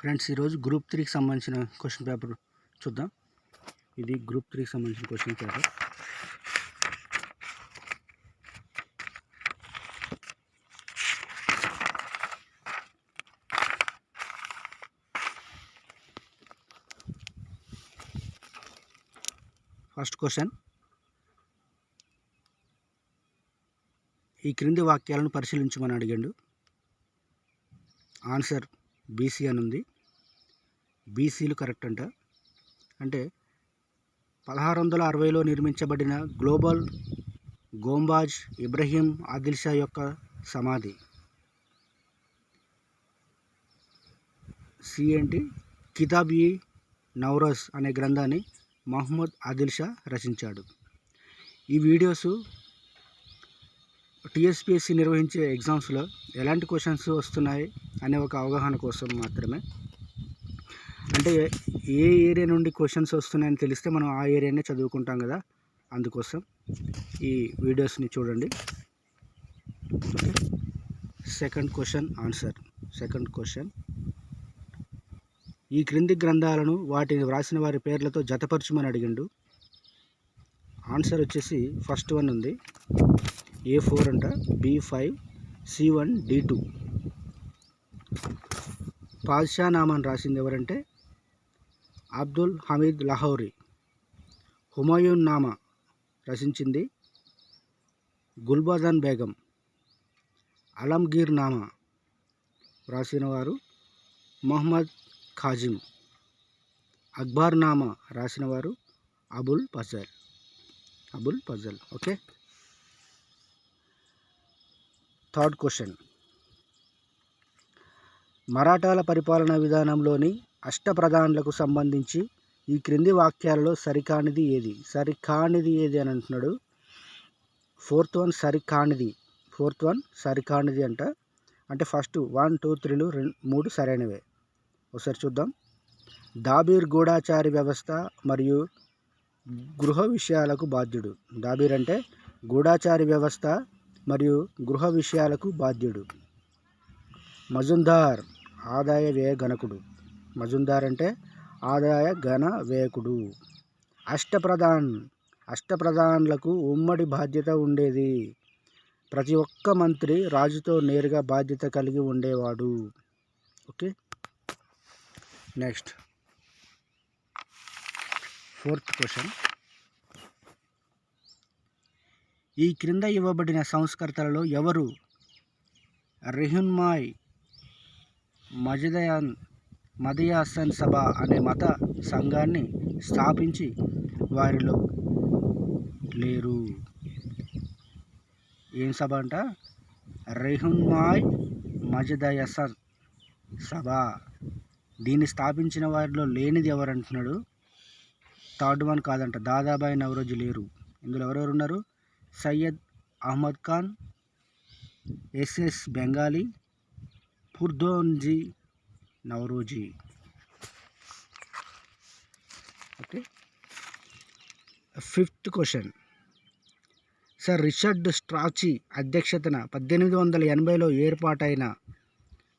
Friends ఈరోజు group త్రీకి సంబంధించిన క్వశ్చన్ పేపర్ చూద్దాం. ఇది గ్రూప్ త్రీకి సంబంధించిన క్వశ్చన్ పేపర్. ఫస్ట్ క్వశ్చన్ ఈ క్రింది వాక్యాలను పరిశీలించమని అడిగాడు. ఆన్సర్ బీసీ అని ఉంది. బీసీలు కరెక్ట్ అంట. అంటే పదహారు వందల అరవైలో నిర్మించబడిన గ్లోబల్ గోంబాజ్ ఇబ్రహీం ఆదిల్ షా యొక్క సమాధి. సి ఏంటి? కితాబ్ ఈ నౌరస్ అనే గ్రంథాన్ని మహమ్మద్ ఆదిల్ షా రచించాడు. ఈ వీడియోస్ టీఎస్పిఎస్సి నిర్వహించే ఎగ్జామ్స్లో ఎలాంటి క్వశ్చన్స్ వస్తున్నాయి అనే ఒక అవగాహన కోసం మాత్రమే. అంటే ఏ ఏరియా నుండి క్వశ్చన్స్ వస్తున్నాయని తెలిస్తే మనం ఆ ఏరియానే చదువుకుంటాం కదా అందుకోసం ఈ వీడియోస్ని చూడండి. Okay. Second question answer. Second question. ఈ క్రింది గ్రంథాలను వాటిని వ్రాసిన వారి పేర్లతో జతపరచమని అడిగిండు. ఆన్సర్ వచ్చేసి ఫస్ట్ వన్ ఉంది. ఏ ఫోర్ అంట? B five C one D two. Padshah నామాని రాసింది ఎవరంటే? అబ్దుల్ హమీద్ లహౌరీ. హుమాయూన్ నామా రచించింది గుల్బాదన్ బేగం. అలంగీర్ నామా రాసిన వారు మొహమ్మద్ ఖాజిం. అక్బర్ నామా రాసిన వారు Abul Fazal. Abul Fazal okay? Third question. మరాఠాల పరిపాలనా విధానంలోని అష్టప్రధానులకు సంబంధించి ఈ క్రింది వాక్యాలలో సరికానిది ఏది? సరికానిది ఏది అని అంటున్నాడు. ఫోర్త్ వన్ సరికానిది. ఫోర్త్ వన్ సరికానిది అంట. అంటే ఫస్ట్ వన్ టూ త్రీలు రెండు మూడు సరైనవే. ఒకసారి చూద్దాం. దాబీర్ గూఢాచారి వ్యవస్థ మరియు గృహ విషయాలకు బాధ్యుడు. దాబీర్ అంటే గూఢాచారి వ్యవస్థ మరియు గృహ విషయాలకు బాధ్యుడు. మజుందార్ ఆదాయ వ్యయ గణకుడు మజుందార్ అంటే ఆదాయ గణ వ్యయకుడు. అష్టప్రధాన్. అష్టప్రధాన్లకు ఉమ్మడి బాధ్యత ఉండేది. ప్రతి ఒక్క మంత్రి రాజుతో నేరుగా బాధ్యత కలిగి ఉండేవాడు. ఓకే? నెక్స్ట్. Fourth question. ఈ క్రింద ఇవ్వబడిన సంస్కర్తలలో ఎవరు? రిహున్మాయ్ మజదయాన్ మదయాసన్ సభ అనే మత సంఘాన్ని స్థాపించి వారిలో లేరు. ఏం సభ అంట? రెహున్మాయ్ మజదయసన్ సభ. దీన్ని స్థాపించిన వారిలో లేనిది ఎవరంటున్నాడు? థర్డ్ వన్ కాదంట. దాదాబాయి నవరోజు లేరు. ఇందులో ఎవరెవరు ఉన్నారు? Syed Ahmed Khan SS Bengali పుర్దోన్జీ Naoroji okay. Fifth question. Sir Richard Strachey అధ్యక్షతన పద్దెనిమిది వందల ఎనభైలో ఏర్పాటైన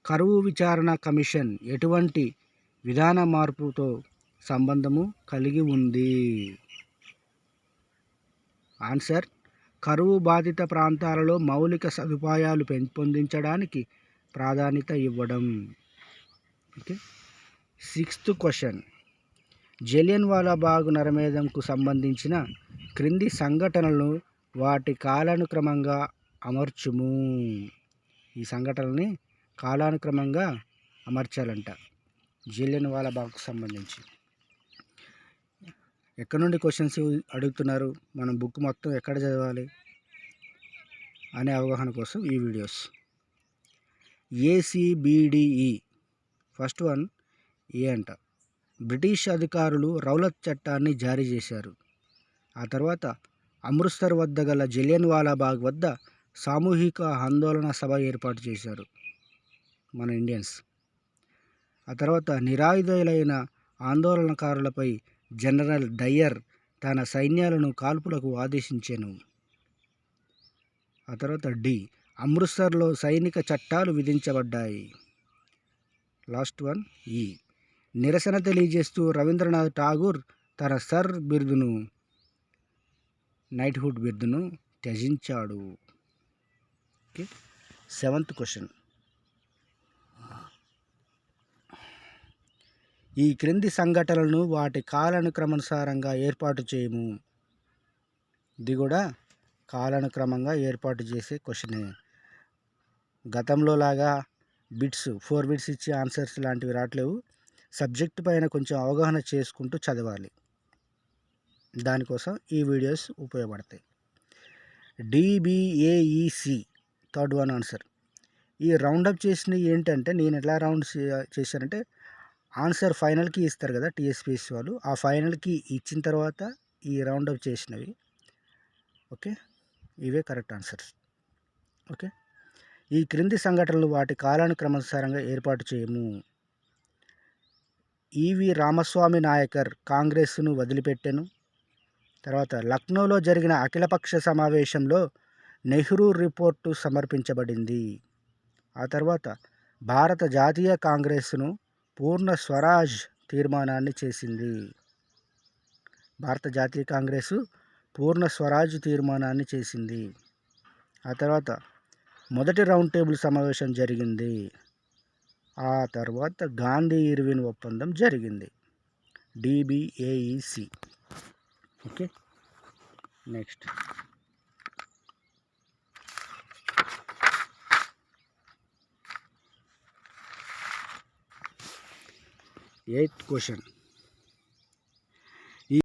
కరువు విచారణ కమిషన్ ఎటువంటి విధాన మార్పుతో సంబంధము కలిగి ఉంది? ఆన్సర్ కరువు బాధిత ప్రాంతాలలో మౌలిక సదుపాయాలు పెంపొందించడానికి ప్రాధాన్యత ఇవ్వడం. ఓకే. Sixth question. జలియన్వాలా బాగు నరమేధంకు సంబంధించిన క్రింది సంఘటనలను వాటి కాలానుక్రమంగా అమర్చుము. ఈ సంఘటనల్ని కాలానుక్రమంగా అమర్చాలంట. జలియన్వాలా బాగుకు సంబంధించి. ఎక్కడ నుండి క్వశ్చన్స్ అడుగుతున్నారు? మనం బుక్ మొత్తం ఎక్కడ చదవాలి? అనే అవగాహన కోసం ఈ videos ACBDE first one A అంట. బ్రిటిష్ అధికారులు రౌలత్ చట్టాన్ని జారీ చేశారు. ఆ తర్వాత అమృత్సర్ వద్ద గల జలియన్ వాలాబాగ్ వద్ద సామూహిక ఆందోళన సభ ఏర్పాటు చేశారు మన ఇండియన్స్. ఆ తర్వాత నిరాయుధులైన ఆందోళనకారులపై జనరల్ డయ్యర్ తన సైన్యాలను కాల్పులకు ఆదేశించాను. ఆ తర్వాత డి. అమృత్సర్లో సైనిక చట్టాలు విధించబడ్డాయి. Last one. ఈ. నిరసన తెలియజేస్తూ రవీంద్రనాథ్ ఠాగూర్ తన సర్ బిరుదును నైట్హుడ్ బిరుదును త్యజించాడు. ఓకే. Seventh question. ఈ క్రింది సంఘటనలను వాటి కాలానుక్రమానుసారంగా ఏర్పాటు చేయము. ఇది కూడా కాలానుక్రమంగా ఏర్పాటు చేసే క్వశ్చనే. గతంలో లాగా బిట్స్ ఫోర్ బిట్స్ ఇచ్చే ఆన్సర్స్ లాంటివి రావట్లేవు సబ్జెక్ట్ పైన కొంచెం అవగాహన చేసుకుంటూ చదవాలి. దానికోసం ఈ వీడియోస్ ఉపయోగపడతాయి. DBAEC third one answer. ఈ రౌండప్ చేసినవి ఏంటంటే నేను ఎలా రౌండ్ చేశానంటే ఆన్సర్ ఫైనల్కి ఇస్తారు కదా టీఎస్పీఎస్ వాళ్ళు. ఆ ఫైనల్కి ఇచ్చిన తర్వాత ఈ రౌండప్ చేసినవి. ఓకే? ఇవే కరెక్ట్ ఆన్సర్స్. ఓకే? ఈ క్రింది సంఘటనలు వాటి కాలానుక్రమానుసారంగా ఏర్పాటు చేయము. ఈవి రామస్వామి నాయకర్ కాంగ్రెస్ను వదిలిపెట్టెను. తర్వాత లక్నోలో జరిగిన అఖిలపక్ష సమావేశంలో నెహ్రూ రిపోర్టు సమర్పించబడింది. ఆ తర్వాత భారత జాతీయ కాంగ్రెస్ను పూర్ణ స్వరాజ్ తీర్మానాన్ని చేసింది. భారత జాతీయ కాంగ్రెస్ పూర్ణ స్వరాజ్ తీర్మానాన్ని చేసింది. ఆ తర్వాత మొదటి రౌండ్ టేబుల్ సమావేశం జరిగింది. ఆ తర్వాత గాంధీ ఇర్విన్ ఒప్పందం జరిగింది. DBAEC. Okay next. Eighth question